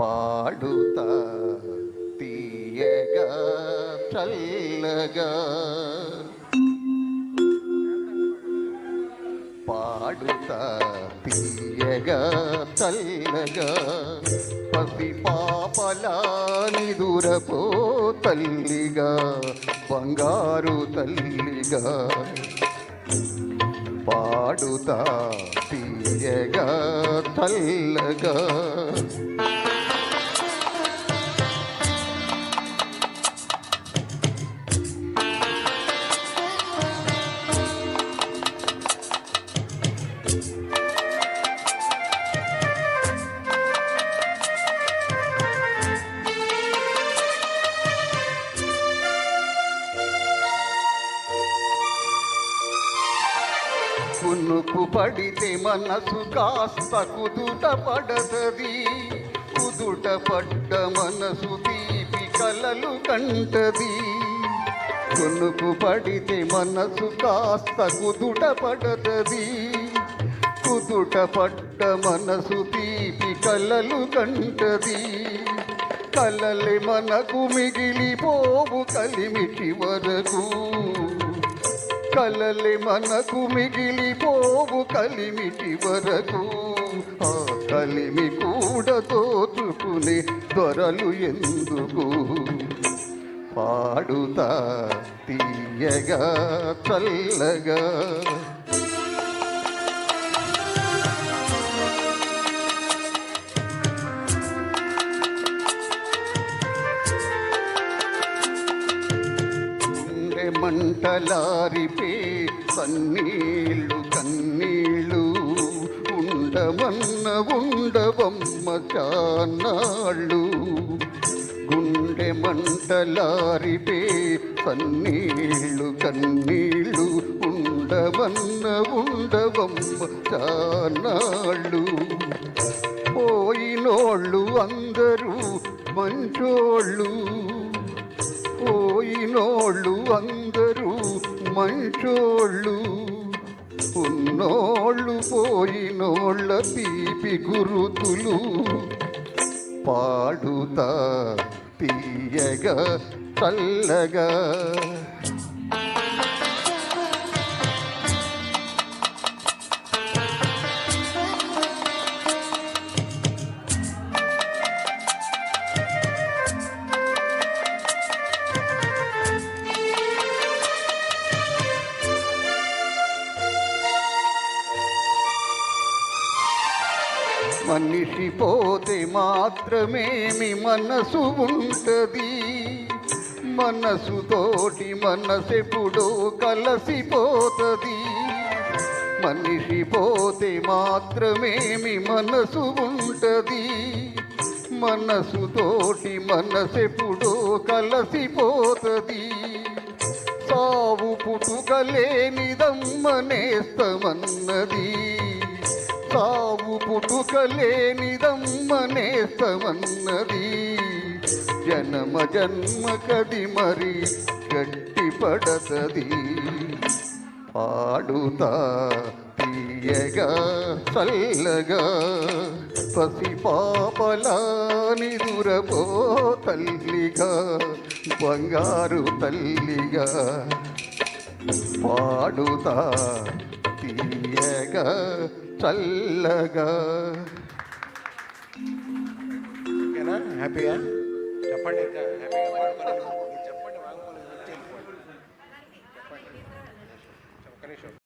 పాడుతా తీయగా చల్లగా. పాడుతా తీయగా చల్లగా. పసి పాపలా నిదురపో తల్లిగా బంగారు తల్లిగా. పాడుతా తీయగా తల్లగా కునుకు పడితే మనసు కాస్త కుదుట పడతది. కుదుట పడ్డ మనసు తీపి కలలు కంటది. కునుకు పడితే మనసు కాస్త కుదుట పడతది. కుదుట పడ్డ మనసు తీపి కలలు కంటది. కలలే మనకు మిగిలిపోవు కలిమిటి వరకు. కలలే మనకు మిగిలిపోవు కలిమిటి వరకు. ఆ కలిమి కూడా తోచుకునే దొరలు ఎందుకు? పాడుతా తీయగా చల్లగా. మంటలారిపే కన్నీళ్ళు కన్నీళ్ళు ఉండమన్న ఉండవమ్మ చాన్నాళ్ళు. గుండె మంటలారిపే కన్నీళ్ళు కన్నీళ్ళు ఉండవన్న ఉండవమ్మ చాన్నాళ్ళు. పోయినోళ్ళు అందరూ మంచోళ్ళు. పోయినోళ్ళు అందరూ మంచోళ్ళు. ఉన్నోళ్ళు పోయినోళ్ళ పీపి గురుతులు. పాడుతా తీయగా చల్లగా. మనిషి పోతే మాత్రమేమి మనసు ఉంటది. మనసుతోటి మనసెప్పుడో కలసిపోతుంది. మనిషి పోతే మాత్రమేమి మనసు ఉంటది. మనసుతోటి మనసెప్పుడో కలసిపోతుంది. సావు పుట్టుకలేనిదమ్మనేస్తమన్నది సావు పుట్టుకలేనిదమ్మనేస్తమన్నది జన్మ జన్మ కది మరి గట్టి పడతది పాడుతా తీయగా చల్లగా పసి పాపలాని నిదురపో తల్లిగా బంగారు తల్లిగా. పాడుతా తీయగా చల్లగా. ఓకేనా? హ్యాపీగా చెప్పండి ఇంకా. హ్యాపీగా చెప్పండి వాంగ్మూలం చెప్పండి. ఒక్క నిమిషం.